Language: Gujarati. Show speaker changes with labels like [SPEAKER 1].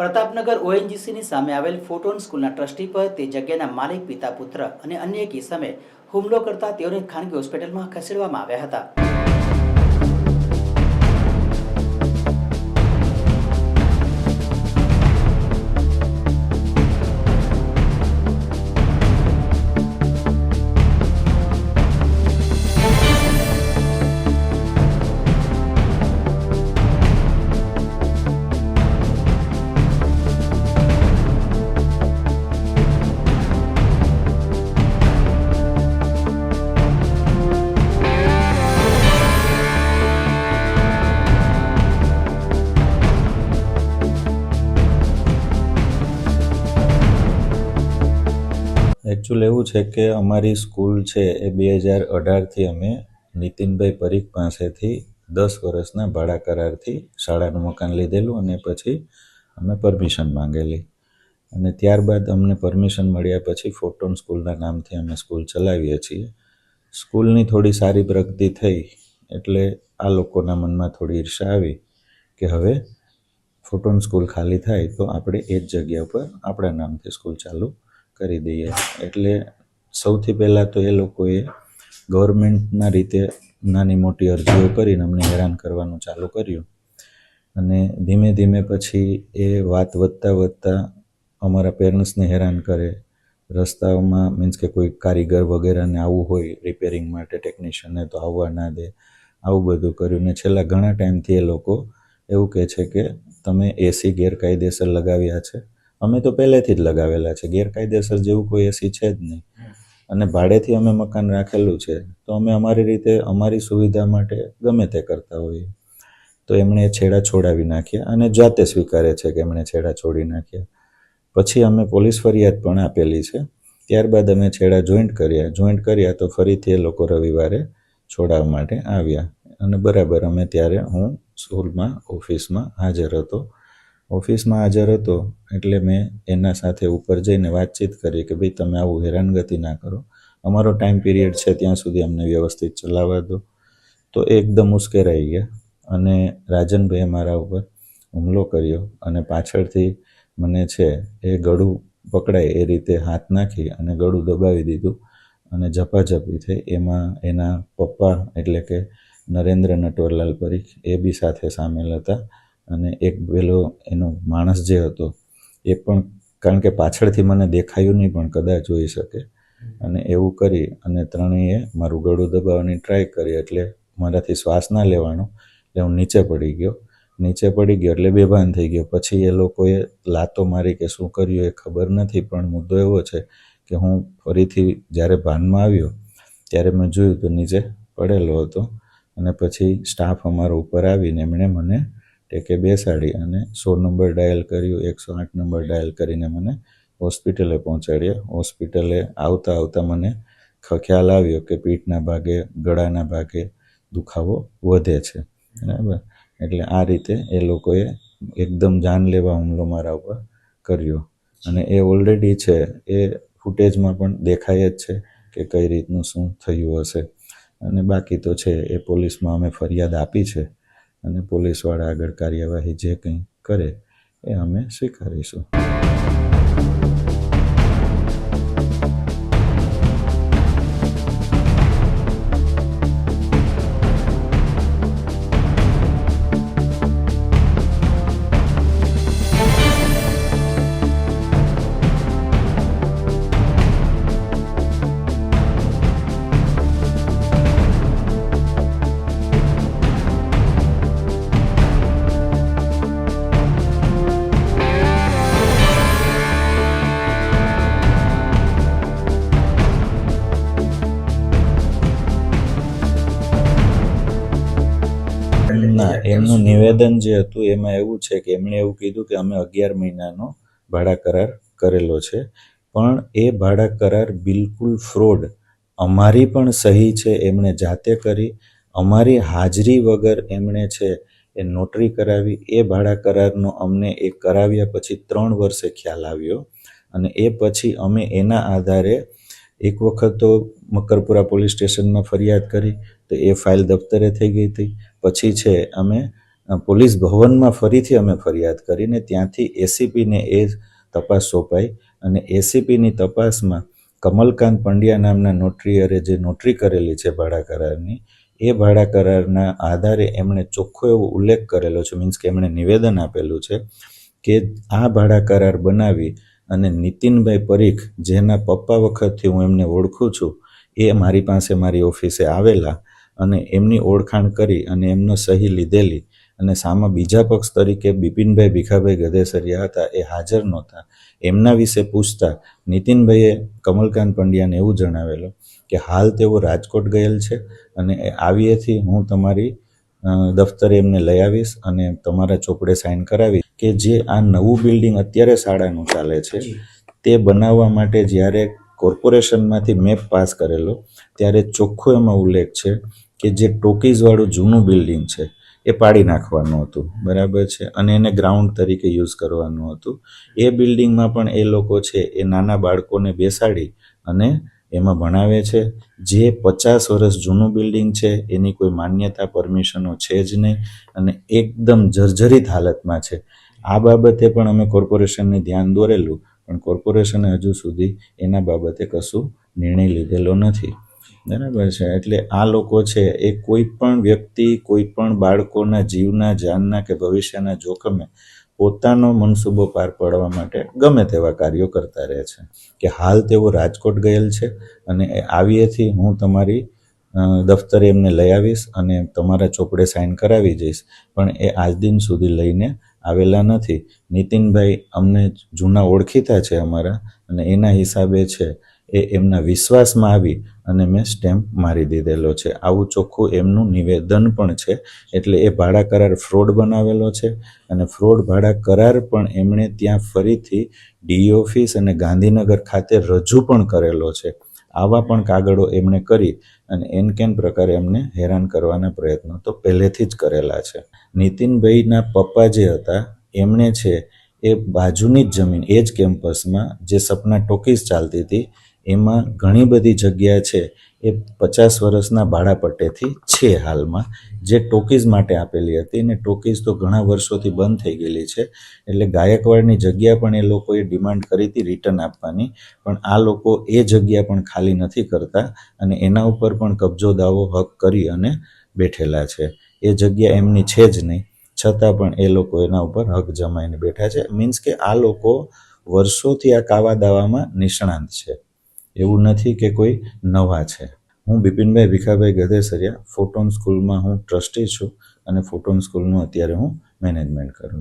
[SPEAKER 1] પ્રતાપનગર ઓએનજીસીની સામે આવેલ ફોટોન સ્કૂલના ટ્રસ્ટી પર તે જગ્યાના માલિક, પિતા, પુત્ર અને અન્ય એક ઇસમે હુમલો કરતા તેઓને ખાનગી હોસ્પિટલમાં ખસેડવામાં આવ્યા હતા.
[SPEAKER 2] એકચ્યુઅલ એવું છે કે અમારી સ્કૂલ છે એ બે હજાર અઢારથી અમે નીતિનભાઈ પરીખ પાસેથી દસ વર્ષના ભાડા કરારથી શાળાનું મકાન લીધેલું અને પછી અમે પરમિશન માંગેલી. અને ત્યારબાદ અમને પરમિશન મળ્યા પછી ફોટોન સ્કૂલના નામથી અમે સ્કૂલ ચલાવીએ છીએ. સ્કૂલની થોડી સારી પ્રગતિ થઈ એટલે આ લોકોના મનમાં થોડી ઈર્ષા આવી કે હવે ફોટોન સ્કૂલ ખાલી થાય તો આપણે એ જ જગ્યા પર આપણા નામથી સ્કૂલ ચાલુ કરી દઈએ. એટલે સૌથી પહેલાં તો એ લોકોએ ગવર્મેન્ટના રીતે નાની મોટી અરજીઓ કરીને અમને હેરાન કરવાનું ચાલુ કર્યું. અને ધીમે ધીમે પછી એ વાત વધતા વધતા અમારા પેરેન્ટ્સને હેરાન કરે. રસ્તાઓમાં મીન્સ કે કોઈ કારીગર વગેરેને આવવું હોય રિપેરિંગ માટે ટેકનિશિયનને તો આવવા ના દે, આવું બધું કર્યું. ને છેલ્લા ઘણા ટાઈમથી એ લોકો એવું કહે છે કે, તમે એસી ગેરકાયદેસર લગાવ્યા છે. અમે તો પહેલેથી જ લગાવેલા છે. ગેરકાયદેસર જેવું કોઈ એસી છે જ નહીં. અને ભાડેથી અમે મકાન રાખેલું છે. તો અમે અમારી રીતે અમારી સુવિધા માટે ગમે તે કરતા હોઈએ. તો એમણે છેડા છોડાવી નાખ્યા અને જાતે સ્વીકારે છે કે એમણે છેડા છોડી નાખ્યા. પછી અમે પોલીસ ફરિયાદ પણ આપેલી છે. ત્યારબાદ અમે છેડા જોઈન્ટ કર્યા. જોઈન્ટ કર્યા તો ફરીથી એ લોકો રવિવારે છોડાવવા માટે આવ્યા. અને બરાબર અમે ત્યારે હું સ્કૂલમાં, ઓફિસમાં હાજર હતો. ઓફિસમાં હાજર હતો એટલે મેં એના સાથે ઉપર જઈને વાતચીત કરી કે ભાઈ તમે આવું હેરાનગતિ ના કરો. અમારો ટાઈમ પીરિયડ છે ત્યાં સુધી અમને વ્યવસ્થિત ચલાવવા દો. તો એકદમ ઉશ્કેરાઈ ગયા અને રાજનભાઈએ મારા ઉપર હુમલો કર્યો અને પાછળથી મને છે એ ગળું પકડાય એ રીતે હાથ નાખી અને ગળું દબાવી દીધું અને ઝપાઝપી થઈ. એમાં એના પપ્પા એટલે કે નરેન્દ્ર નટવરલાલ પરીખ એ બી સાથે સામેલ હતા. અને એક પેલો એનો માણસ જે હતો, એ પણ કારણ કે પાછળથી મને દેખાયું નહીં, પણ કદાચ હોઈ શકે. અને એવું કરી અને ત્રણેય મારું ગળું દબાવવાની ટ્રાય કરી એટલે મારાથી શ્વાસ ના લેવાનો. એટલે હું નીચે પડી ગયો. નીચે પડી ગયો એટલે બેભાન થઈ ગયો. પછી એ લોકોએ લાતો મારી કે શું કર્યું એ ખબર નથી, પણ મુદ્દો એવો છે કે હું ફરીથી જ્યારે ભાનમાં આવ્યો, ત્યારે મેં જોયું તો નીચે પડેલો હતો. અને પછી સ્ટાફ અમારો ઉપર આવીને એમણે મને ટેકે બેસાડી અને સો નંબર ડાયલ કર્યું, એકસો આઠ નંબર ડાયલ કરીને મને હોસ્પિટલે પહોંચાડ્યા. હોસ્પિટલે આવતા આવતા મને ખ્યાલ આવ્યો કે પીઠના ભાગે, ગળાના ભાગે દુખાવો વધે છે. બરાબર? એટલે આ રીતે એ લોકોએ એકદમ જાનલેવા હુમલો મારા ઉપર કર્યો. અને એ ઓલરેડી છે. એ ફૂટેજમાં પણ દેખાય જ છે કે કઈ રીતનું શું થયું હશે. અને બાકી તો છે, એ પોલીસમાં અમે ફરિયાદ આપી છે. અને પોલીસવાળા આગળ કાર્યવાહી જે કંઈ કરે એ અમે સ્વીકારીશું. એમનું નિવેદન જે હતું એમાં એવું છે કે એમણે એવું કીધું કે અમે અગિયાર મહિનાનો ભાડા કરાર કરેલો છે. પણ એ ભાડા કરાર બિલકુલ ફ્રોડ. અમારી પણ સહી છે એમણે જાતે કરી. અમારી હાજરી વગર એમણે છે એ નોટરી કરાવી. એ ભાડા કરારનો અમને એ કરાવ્યા પછી ત્રણ વર્ષે ખ્યાલ આવ્યો. અને એ પછી અમે એના આધારે એક વખત તો મકરપુરા પોલીસ સ્ટેશનમાં ફરિયાદ કરી તો એ ફાઇલ દફતરે થઈ ગઈ હતી. પછી છે અમે પોલીસ ભવનમાં ફરીથી અમે ફરિયાદ કરીને ત્યાંથી એસીપીને એ તપાસ સોંપાઈ અને એસીપીની તપાસમાં કમલકાંત પંડ્યા નામના નોટરીયરે જે નોટરી કરેલી છે ભાડા કરારની, એ ભાડા કરારના આધારે એમણે ચોખ્ખો એવો ઉલ્લેખ કરેલો છે, મીન્સ કે એમણે નિવેદન આપેલું છે કે આ ભાડા કરાર બનાવી અને નીતિનભાઈ પરીખ, જેના પપ્પા વખતથી હું એમને ઓળખું છું, એ મારી પાસે મારી ઓફિસે આવેલા અને એમની ઓળખાણ કરી અને એમનો સહી લીધેલી અને સામા બીજા પક્ષ તરીકે બિપિનભાઈ ભીખાભાઈ ગધેસરિયા હતા એ હાજર નહોતા. એમના વિશે પૂછતા નીતિનભાઈએ કમલકાંત પંડ્યાને એવું જણાવેલું કે હાલ તેઓ રાજકોટ ગયેલ છે અને એ આવીએથી હું તમારી દફતરે એમને લઈ આવીશ અને તમારા ચોપડે સાઇન કરાવી કે જે આ નવું બિલ્ડિંગ અત્યારે શાળાનું ચાલે છે તે બનાવવા માટે જ્યારે કોર્પોરેશનમાંથી મેપ પાસ કરેલો ત્યારે ચોખ્ખો એમાં ઉલ્લેખ છે કે જે ટોકીઝવાળું જૂનું બિલ્ડિંગ છે, એ પાડી નાખવાનું હતું. બરાબર છે? અને એને ગ્રાઉન્ડ તરીકે યુઝ કરવાનું હતું. એ બિલ્ડિંગમાં પણ એ લોકો છે, એ નાના બાળકોને બેસાડી અને એમાં ભણાવે છે. જે પચાસ વર્ષ જૂનું બિલ્ડિંગ છે, એની કોઈ માન્યતા, પરમિશનો છે જ નહીં અને એકદમ જર્જરિત હાલતમાં છે. આ બાબતે પણ અમે કોર્પોરેશનને ધ્યાન દોરેલું, પણ કોર્પોરેશને હજુ સુધી એના બાબતે કશું નિર્ણય લીધેલો નથી. બરાબર છે. એટલે આ લોકો છે એ કોઈ પણ વ્યક્તિ, કોઈ પણ બાળકોના જીવના, જાનના કે ભવિષ્યના જોખમે પોતાનો મનસૂબો પાર પાડવા માટે ગમે તેવા કાર્યો કરતા રહે છે. કે હાલ તેઓ રાજકોટ ગયેલ છે અને આવીએથી હું તમારી દફતરે એમને લઈ આવીશ અને તમારા ચોપડે સાઇન કરાવી જઈશ. પણ એ આજ દિન સુધી લઈને આવેલા નથી. નીતિનભાઈ અમને જૂના ઓળખીતા છે અમારા અને એના હિસાબે છે એ એમના વિશ્વાસમાં આવી અને મેં સ્ટેમ્પ મારી દીધેલો છે. આવું ચોખ્ખું એમનું નિવેદન પણ છે. એટલે એ ભાડા કરાર ફ્રોડ બનાવેલો છે અને ફ્રોડ ભાડા કરાર પણ એમણે ત્યાં ફરીથી ડી ઓફિસ અને ગાંધીનગર ખાતે રજૂ પણ કરેલો છે. આવા પણ કાગળો એમણે કરી અને એન કેન પ્રકારે એમને હેરાન કરવાના પ્રયત્નો તો પહેલેથી જ કરેલા છે. નીતિનભાઈના પપ્પા જે હતા, એમણે છે એ બાજુની જ જમીન, એ જ કેમ્પસમાં જે સપના ટોકીઝ ચાલતી હતી એમાં ઘણી બધી જગ્યા છે, એ પચાસ વર્ષના ભાડાપટ્ટેથી છે હાલમાં, જે ટોકીઝ માટે આપેલી હતી ને ટોકીઝ તો ઘણા વર્ષોથી બંધ થઈ ગયેલી છે, એટલે ગાયકવાડની જગ્યા પણ એ લોકોએ ડિમાન્ડ કરી હતી રિટર્ન આપવાની, પણ આ લોકો એ જગ્યા પણ ખાલી નથી કરતા અને એના ઉપર પણ કબજો દાવો હક કરી અને બેઠેલા છે. એ જગ્યા એમની છે જ નહીં, છતાં પણ એ લોકો એના ઉપર હક જમાઈને બેઠા છે. મીન્સ કે આ લોકો વર્ષોથી આ કાવા દાવામાં નિષ્ણાંત છે. એવું નથી કે કોઈ નવા છે. હું બિપિનભાઈ ભીખાભાઈ ગધેસરિયા ફોટોન સ્કૂલમાં હું ટ્રસ્ટી છું અને ફોટોન સ્કૂલનું અત્યારે હું મેનેજમેન્ટ કરું